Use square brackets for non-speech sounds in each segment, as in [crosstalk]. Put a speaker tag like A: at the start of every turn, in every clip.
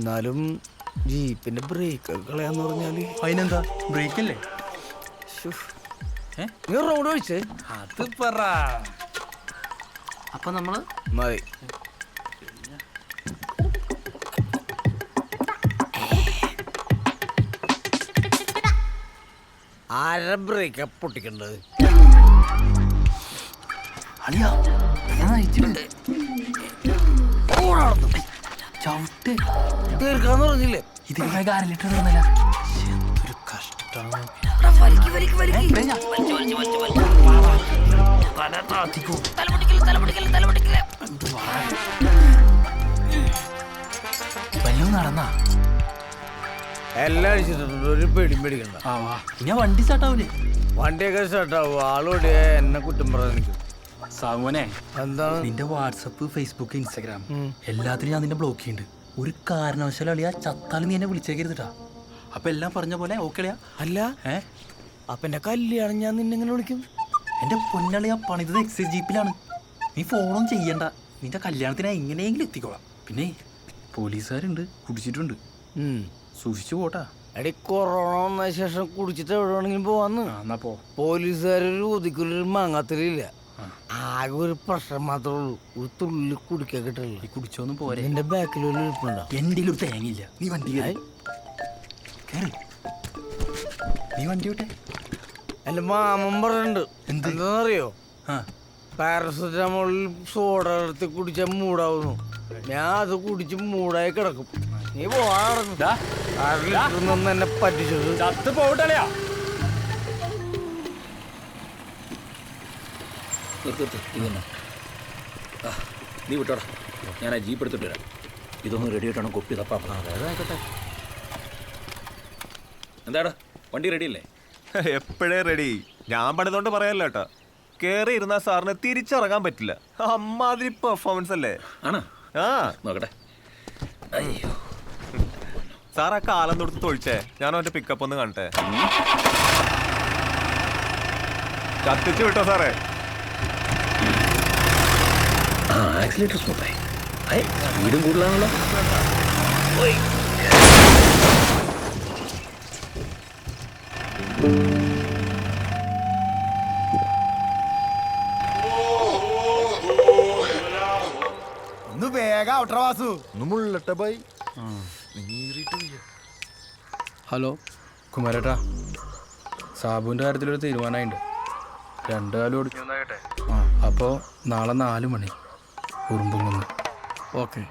A: എന്നാലും ജീപ്പിന്റെ ബ്രേക്ക് കളയാന്ന് പറഞ്ഞാൽ
B: അതിനെന്താ? ബ്രേക്ക് അല്ലേ.
A: നീ റോഡ് ഒഴിച്ചേ?
B: അത് പറ.
C: അപ്പൊ നമ്മൾ?
A: മതി. ആര ബ്രേക്ക് പൊട്ടിക്കണ്ടത്?
C: അളിയാ ഞാൻ നയിച്ചിട്ടുണ്ട് ചവിട്ട്.
A: തീർക്കാന്ന് പറഞ്ഞില്ലേ?
C: ഇത് അര ലിറ്റർ ഇടുന്നില്ല.
A: ഒരു കഷ്ടമാണ്.
C: വല്ലതും നടന്നാ?
A: എല്ലാം അടിച്ചിട്ടുണ്ട് ഒരു പേടിയും പേടിക്കണ്ട.
C: ആ വാ. വണ്ടി സ്റ്റാർട്ടാവൂലേ
A: വണ്ടിയൊക്കെ സ്റ്റാർട്ടാവും ആളോടെ എന്നെ കുറ്റം പറഞ്ഞു നിൽക്കും
C: സാമോനെ
A: എന്താണ്?
C: നിന്റെ വാട്സപ്പ് ഫേസ്ബുക്ക് ഇൻസ്റ്റാഗ്രാം. എല്ലാത്തിനും ഞാൻ നിന്നെ ബ്ലോക്ക് ചെയ്യുന്നുണ്ട് ഒരു കാരണവശാലും അളിയാ ചത്താലും നീ എന്നെ വിളിച്ചേക്കരുതാ അപ്പൊ എല്ലാം പറഞ്ഞ പോലെ ഓക്കെ അളിയാ
A: അല്ല.
C: ഏ?
A: അപ്പൊ എന്റെ കല്യാണം ഞാൻ നിന്നെങ്ങനെ വിളിക്കും?
C: എന്റെ പൊന്നളിയാ പണിതത് എക്സൈസ് ജീപ്പിലാണ് നീ ഫോണും ചെയ്യണ്ട. നിന്റെ കല്യാണത്തിന് എങ്ങനെയെങ്കിലും എത്തിക്കോളാം. പിന്നെ പോലീസുകാരുണ്ട് കുടിച്ചിട്ടുണ്ട്. സൂക്ഷിച്ചു പോട്ടാ.
A: എടി കൊറോണ വന്ന ശേഷം കുടിച്ചിട്ട് എവിടെ വേണമെങ്കിലും പോവാന്ന്.
C: എന്നാ പോ.
A: പോലീസുകാരൊരു ഒതുക്കൊരു മാങ്ങാത്തലില്ല ആകെ ഒരു പ്രശ്നം മാത്രമേ ഉള്ളൂ. ഒരു തുള്ളി കുടിക്കാൻ കിട്ടുള്ളൂ
C: ഈ കുടിച്ചോന്നും പോരെ.
A: എന്റെ ബാക്കിൽ ഒരു ഇരിപ്പുണ്ടോ?
C: എന്റെ ഒരു തേങ്ങയില്ല. നീ വണ്ടി കേറി നീ വണ്ടി വിട്ടെ.
A: എന്റെ മാമൻ പറഞ്ഞിട്ടുണ്ട്.
C: എന്ത്?
A: എന്താണെന്നറിയോ പാരസെറ്റമോളിൽ സോഡ എടുത്ത് കുടിച്ചാൽ മൂടാവുന്നു. ഞാൻ അത് കുടിച്ച് മൂടായി കിടക്കും. നീ പോവാ. പറ്റിച്ചത്.
C: ചത്ത് പോട്ടളിയാ
D: ഇതൊന്നും നീ വിട്ടോടാ. ഞാൻ ആ ജീപ്പ് എടുത്തിട്ട് വരാം. ഇതൊന്ന് റെഡി ആയിട്ടാണ് കൊപ്പി തപ്പാ. എന്താടാ? വണ്ടി റെഡി അല്ലേ? [laughs]
E: എപ്പോഴേ റെഡി ഞാൻ പണിതുകൊണ്ട് പറയാല്ലോ കേട്ടോ. കേറി ഇരുന്ന സാറിന് തിരിച്ചിറങ്ങാൻ പറ്റില്ല. അമ്മാതിരി പെർഫോമൻസ് അല്ലേ?
D: ആണോ?
E: ആ.
D: നോക്കട്ടെ. അയ്യോ.
E: സാർ ആ കാലം തൊടുത്ത് തൊഴിച്ചേ. ഞാൻ അവന്റെ പിക്കപ്പ് ഒന്ന് കാണട്ടെ കത്തിച്ചു വിട്ടോ സാറേ
D: ആ ആക്സിലേറ്റർ സ്മൂത്തായി ഏ? സ്പീഡും കൂടുതലാണല്ലോ.
F: ഒന്ന് വേഗം ഔട്ടറവാസു
B: ഹലോ. കുമാരേട്ടാ സാബുവിന്റെ കാര്യത്തിലൊരു തീരുമാനമായിട്ടുണ്ട് രണ്ടു കാലം ഓടിച്ചു. ആ അപ്പോൾ നാളെ നാല് മണി. ഉറുമ്പുങ്ങുന്ന്
G: ഓക്കെ.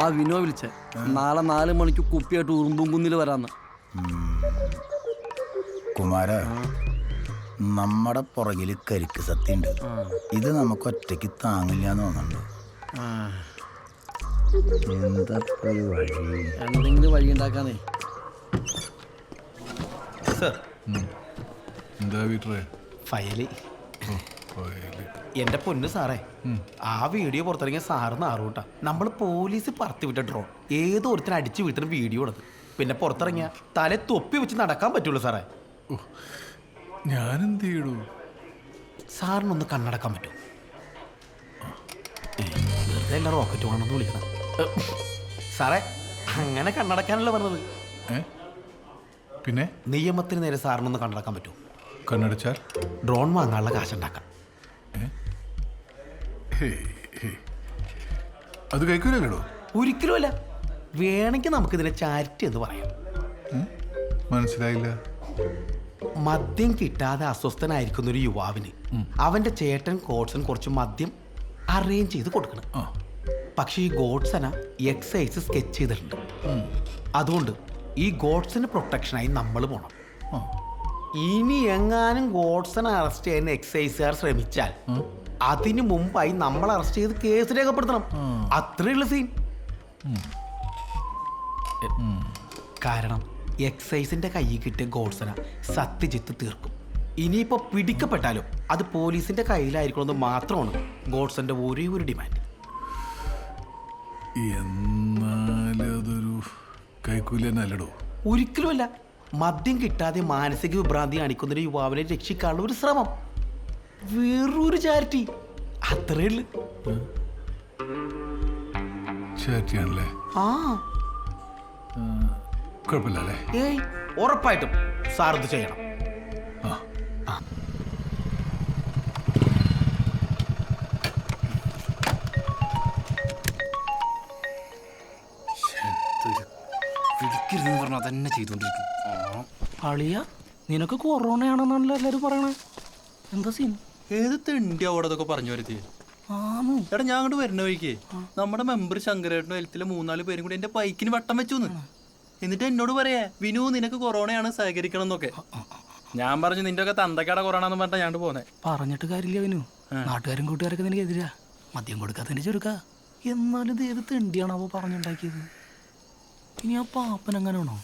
G: ആ വിനോ വിളിച്ച. നാളെ നാല് മണിക്ക് കുപ്പിയായിട്ട് ഉറുമ്പും കുന്നിൽ വരാന്ന്
F: കുമാര നമ്മുടെ പുറകിൽ കരിക്ക് സത്യണ്ട്. ഇത് നമുക്ക് ഒറ്റയ്ക്ക് താങ്ങില്ല എന്ന് തോന്നുന്നുണ്ട് എന്താ വഴി?
G: എന്തെങ്കിലും വഴി ഉണ്ടാക്കാനേ.
H: എന്താ വീട്ടറെ
I: ഫയൽ. എന്റെ പൊന്ന് സാറേ ആ വീഡിയോ പുറത്തിറങ്ങിയ സാറ് നാറൂട്ടാ നമ്മൾ പോലീസ് പറത്തി വിട്ട ഡ്രോൺ ഏതോ ഒരുത്തിന് അടിച്ചു വീട്ടിന് വീഡിയോ ഉള്ളത് പിന്നെ പുറത്തിറങ്ങിയ തല തൊപ്പി വെച്ച് നടക്കാൻ പറ്റുള്ളൂ സാറേ.
H: ഞാനെന്ത് ചെയ്യടൂ
I: സാറിനൊന്ന് കണ്ണടക്കാൻ പറ്റും. വെറുതെ അല്ല റോക്കറ്റ് വേണമെന്ന് വിളിക്കണം. സാറേ അങ്ങനെ കണ്ണടക്കാനല്ല പറഞ്ഞത്.
H: പിന്നെ?
I: നിയമത്തിന് നേരെ സാറിനൊന്ന് കണ്ടടക്കാൻ പറ്റും.
H: കണ്ണടച്ചാൽ?
I: ഡ്രോൺ വാങ്ങാനുള്ള കാശുണ്ടാക്കാം.
H: അത് കഴിക്കൂലോ
I: ഒരിക്കലും അല്ല വേണമെങ്കിൽ നമുക്കിതിനെ ചാരിറ്റി എന്ന് പറയാം.
H: മനസ്സിലായില്ല.
I: മദ്യം കിട്ടാതെ അസ്വസ്ഥനായിരിക്കുന്ന ഒരു യുവാവിന് അവന്റെ ചേട്ടൻ ഗോഡ്സൺ കുറച്ച് മദ്യം അറേഞ്ച് ചെയ്ത് കൊടുക്കണം. പക്ഷേ ഈ ഗോഡ്സന എക്സൈസ് സ്കെച്ച് ചെയ്തിട്ടുണ്ട്. അതുകൊണ്ട് ഈ ഗോഡ്സന് പ്രൊട്ടക്ഷനായി നമ്മൾ
H: പോകണം
I: ഇനി എങ്ങാനും ഗോഡ്സനെ അറസ്റ്റ് ചെയ്യാൻ എക്സൈസുകാർ ശ്രമിച്ചാൽ അതിനു മുമ്പായി നമ്മൾ അറസ്റ്റ് ചെയ്ത് കേസ് രേഖപ്പെടുത്തണം. അത്രയുള്ള സീൻ കാരണം എക്സൈസിന്റെ കയ്യിൽ കിട്ടിയ ഗോഡ്സന സത്യജിത്ത് തീർക്കും. ഇനിയിപ്പോ പിടിക്കപ്പെട്ടാലും അത് പോലീസിന്റെ കയ്യിലായിരിക്കണമെന്ന് മാത്രമാണ് ഗോഡ്സന്റെ ഒരേ ഒരു ഡിമാൻഡ്
H: എന്നാലും അതൊരു കൈക്കൂലി തന്നെ അല്ലടോ
I: ഒരിക്കലുമല്ല. മദ്യം കിട്ടാതെ മാനസിക വിഭ്രാന്തി കാണിക്കുന്ന ഒരു യുവാവിനെ രക്ഷിക്കാനുള്ള ഒരു ശ്രമം. വേറൊരു ചാരിറ്റി അത്രേ ഉള്ളു.
H: ചാറ്റ് ചെയ്യാനല്ലേ
I: ആ.
H: കുഴപ്പമില്ലല്ലേ?
I: ഏയ് ഉറപ്പായിട്ടും സാർ ഇത് ചെയ്യണം.
H: ആ.
C: പിടിക്കരുതെന്ന് പറഞ്ഞാൽ തന്നെ ചെയ്തോണ്ടിരിക്കും.
I: അളിയ നിനക്ക് കൊറോണയാണെന്നാണല്ലോ എല്ലാരും പറയണേ. എന്താ സീൻ
C: ഏത് തെണ്ടി അവിടെ ഇതൊക്കെ പറഞ്ഞു വരുത്തി? എടാ ഞാൻ അങ്ങോട്ട് വരുന്ന വഴിക്ക്. നമ്മുടെ മെമ്പർ ശങ്കരേട്ടനും എലത്തിലെ മൂന്നാൽ പേരും കൂടി എന്റെ ബൈക്കിന് വട്ടം വെച്ചു എന്നിട്ട് എന്നോട് പറയാ വിനു നിനക്ക് കൊറോണയാണ് സഹകരിക്കണം എന്നൊക്കെ. ഞാൻ പറഞ്ഞു നിന്റെ ഒക്കെ തന്തക്കട കൊറോണ എന്ന് പറഞ്ഞാ ഞാൻ പോന്നെ.
I: പറഞ്ഞിട്ട് കാര്യമില്ല വിനു. നാട്ടുകാരും കൂട്ടുകാരൊക്കെ നിനക്ക് എതിരാ മദ്യം കൊടുക്കാത്തതിന്റെ ചുരുക്ക. എന്നാലും ഇത് ഏത് തെണ്ടിയാണാവോ പറഞ്ഞുണ്ടാക്കിയത്? ഇനി ആ പാപ്പൻ എങ്ങനെയാണോ?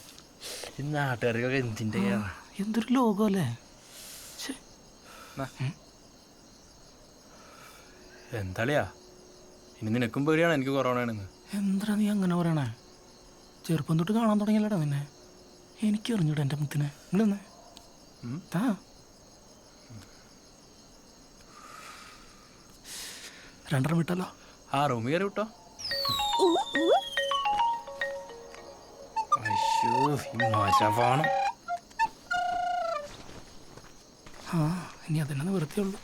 C: ഈ നാട്ടുകാർക്കൊക്കെ എന്തിന്റെ
I: എന്തൊരു ലോകമല്ലേ? അല്ലേ
C: എന്താളിയാ? ഇനി നിനക്കും പേടിയാണ് എനിക്ക് കൊറോണ ആണെന്ന്
I: എന്താ നീ അങ്ങനെ പറയണേ? ചെറുപ്പം തൊട്ട് കാണാൻ തുടങ്ങിയല്ലടാ നിന്നെ. എനിക്ക് അറിഞ്ഞൂടാ എന്റെ മുത്തിനെ. ഇങ്ങളെന്ന് ആ രണ്ടെണ്ണം വിട്ടല്ലോ.
C: ആ റൂമിൽ കയറി വിട്ടോ. മാഷാഫാണ്
I: ആ ഇനി അതന്നെ വൃത്തിയുള്ളൂ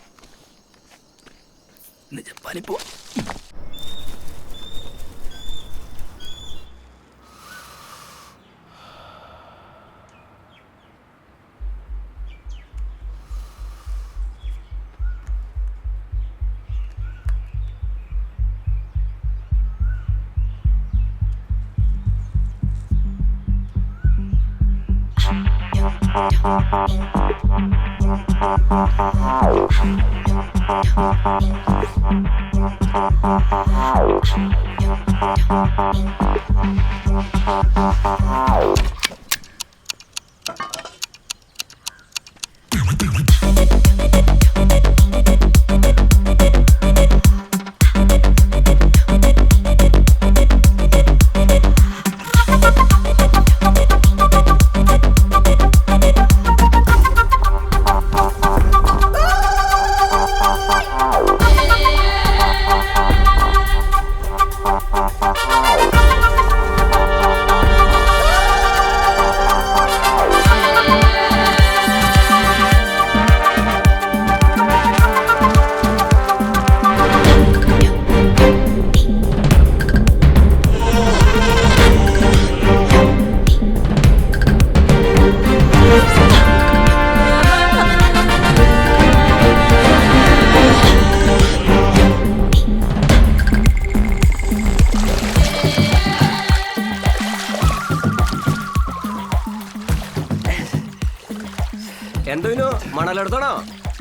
I: ജപ്പാനിൽ പോവാം. you.
D: എന്തോ മണലെടുത്തോണോ?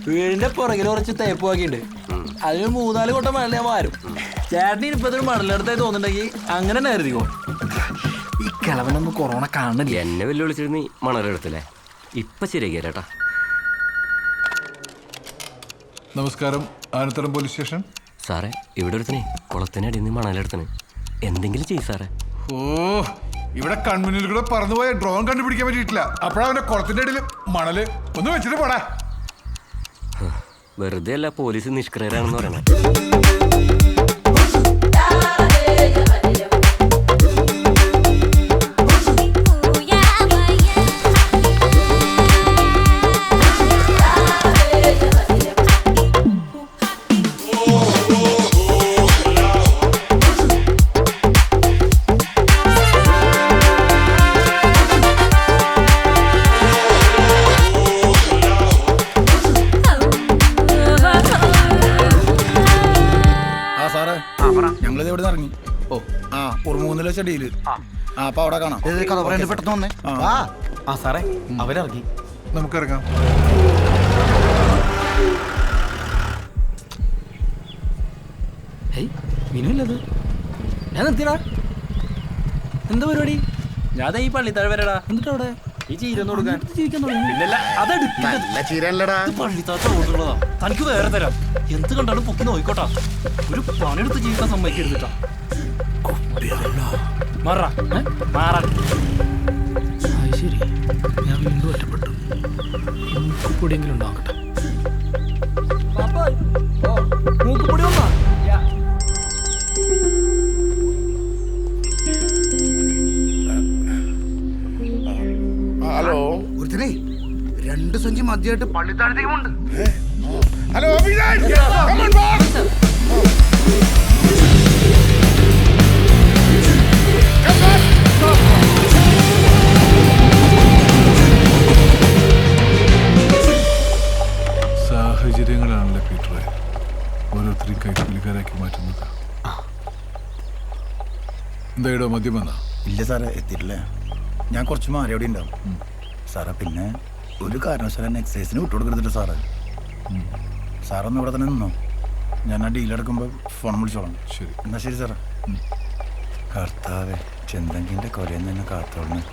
G: വീടിന്റെ പുറകിൽ കുറച്ച് തേപ്പ് ബാക്കിയുണ്ട് അതിന് മൂന്നാൽ കൊട്ടം മണൽ ഞാൻ മാറും ചേട്ടന് ഇപ്പത്തൊരു മണലെടുത്തായി തോന്നുന്നുണ്ടെങ്കിൽ അങ്ങനെ തന്നെ കരുതിക്കോ ഈ കിളവനൊന്നും കൊറോണ കാണില്ല
D: എന്നെ വെല്ലുവിളിച്ചിട്ട് നീ മണലെടുത്തില്ലേ? ഇപ്പൊ ശരിയാക്കിയാലേട്ടാ
H: നമസ്കാരം. ആനത്തരം പോലീസ് സ്റ്റേഷൻ?
D: സാറേ ഇവിടെ ഒരുത്തനെ. കുളത്തിനടിയിൽ നിന്ന് മണലെടുത്തന്. എന്തെങ്കിലും ചെയ്യും സാറേ.
H: ഓ ഇവിടെ കൺമുന്നിൽ കൂടെ പറന്നുപോയ ഡ്രോൺ കണ്ടുപിടിക്കാൻ പറ്റിയിട്ടില്ല. അപ്പോഴാ അവന്റെ കുളത്തിന്റെ ഇടയിൽ മണൽ. ഒന്ന് വെച്ചിട്ട് പോടാ.
D: വെറുതെ അല്ല പോലീസ് നിഷ്ക്രിയരാണെന്ന് പറയണേ.
F: ഉറുമൂന്നിലെ ചെടിയിൽ ആ. അപ്പൊ അവിടെ കാണാം.
I: കഥ പറയണ്ട പെട്ടെന്ന് വന്നേ.
F: ആ.
I: ആ സാറേ അവരിറങ്ങി.
H: നമുക്കിറങ്ങാം
I: മിനുല്ലത് ഞാൻ നിർത്തിയടാ. എന്താ പരിപാടി?
C: ഞാൻ ഈ പള്ളി വരടാ.
I: എന്നിട്ട് അവിടെ
C: ഈ കൊടുക്കാൻ തനിക്ക് വേറെ തരാം. എന്ത് കണ്ടാലും പൊക്കി നോയിക്കോട്ടാ. ഒരു പണിയെടുത്ത് ജീവിക്കാൻ സമ്മതിക്കരുതിട്ടാ
I: ശരി. ഞാൻ വീണ്ടും ഒറ്റപ്പെട്ടു. മൂക്കുപൊടിയെങ്കിലും
F: ഉണ്ടാവട്ടെ
H: ഹലോ. ഒരുത്തനെ രണ്ട് സഞ്ചി മദ്യമായിട്ട് പള്ളിത്താഴത്തേക്കുമുണ്ട് ഹലോ കമൺ ബാക്ക് എന്തായിടോ മദ്യം വന്നാ?
F: ഇല്ല സാറേ എത്തിയിട്ടില്ല. ഞാൻ കുറച്ച് മാറി അവിടെ ഉണ്ടാവും. സാറേ പിന്നെ ഒരു കാരണവശാലും വിട്ടു കൊടുക്കരുത് സാറേ. സാറൊന്ന് ഇവിടെ തന്നെ നിന്നോ. ഞാൻ ആ ഡീലെടുക്കുമ്പോൾ ഫോൺ വിളിച്ചോളാം.
H: ശരി.
F: എന്നാ ശരി സാറേ. കർത്താവേ ചെന്തങ്കിന്റെ കൊലയിൽ നിന്ന് കാത്തോളണം